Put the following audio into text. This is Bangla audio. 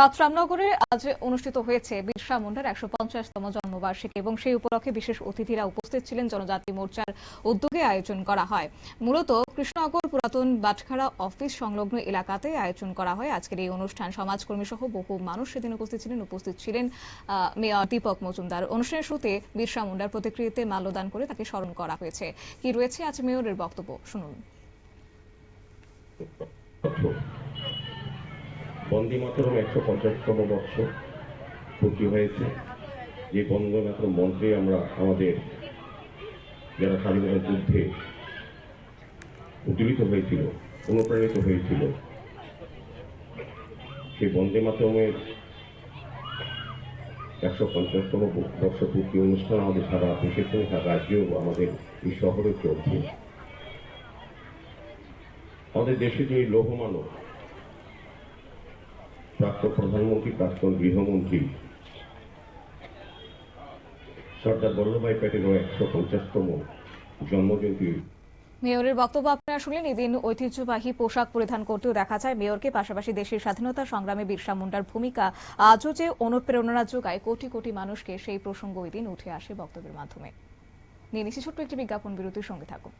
সাত রামনগরে আজ অনুষ্ঠিত হয়েছে বিরসা মুন্ডার একশো পঞ্চাশতম জন্মবার্ষিকী এবং সেই উপলক্ষে বিশেষ অতিথিরা উপস্থিত ছিলেন জনজাতি মোর্চার উদ্যোগে আয়োজন করা হয়। মূলত কৃষ্ণনগর পুরাতন বাটখারা অফিস সংলগ্ন এলাকাতে আয়োজন করা হয়। আজকের এই অনুষ্ঠান সমাজকর্মী সহ বহু মানুষ সেদিন উপস্থিত ছিলেন। উপস্থিত ছিলেন মেয়র দীপক মজুমদার। অনুষ্ঠানের শুরুতে বিরসা মুন্ডার প্রতিকৃতিতে মাল্যদান করে তাকে স্মরণ করা হয়েছে। কি রয়েছে আজ মেয়রের বক্তব্য? শুনুন। বছর বন্দে মাতরম একশো পঞ্চাশতম বর্ষ পূর্তি হয়েছে। যে বন্দে মাতরম মন্ত্রে আমরা আমাদের যারা স্বাধীনতা যুদ্ধে উজ্জীবিত হয়েছিল, অনুপ্রাণিত হয়েছিল, সেই বন্দে মাতরমের একশো পঞ্চাশতম বর্ষ পূর্তি অনুষ্ঠান আমাদের সারা দেশের সঙ্গে, সারা রাজ্যেও আমাদের এই শহরে চলছে। আমাদের দেশে যিনি লৌহমানব প্রাক্তন প্রধানমন্ত্রী প্রাক্তন গৃহমন্ত্রী। সর্দার বল্লভভাই প্যাটেলও একশো পঞ্চাশতম জন্মজয়ন্তী। মেয়রের বক্তব্য আপনারা শুনলেন। এদিন ঐতিহ্যবাহী পোশাক পরিধান করতেও দেখা যায় মেয়রকে। পাশাপাশি দেশের স্বাধীনতা সংগ্রামে বিরসা মুন্ডার ভূমিকা আজও যে অনুপ্রেরণা যোগায়, কোটি কোটি মানুষকে সেই প্রসঙ্গ ওই দিন উঠে আসে বক্তব্যের মাধ্যমে। নিয়ে নিচ্ছি ছোট্ট একটি বিজ্ঞাপন বিরতির সঙ্গে থাকুন।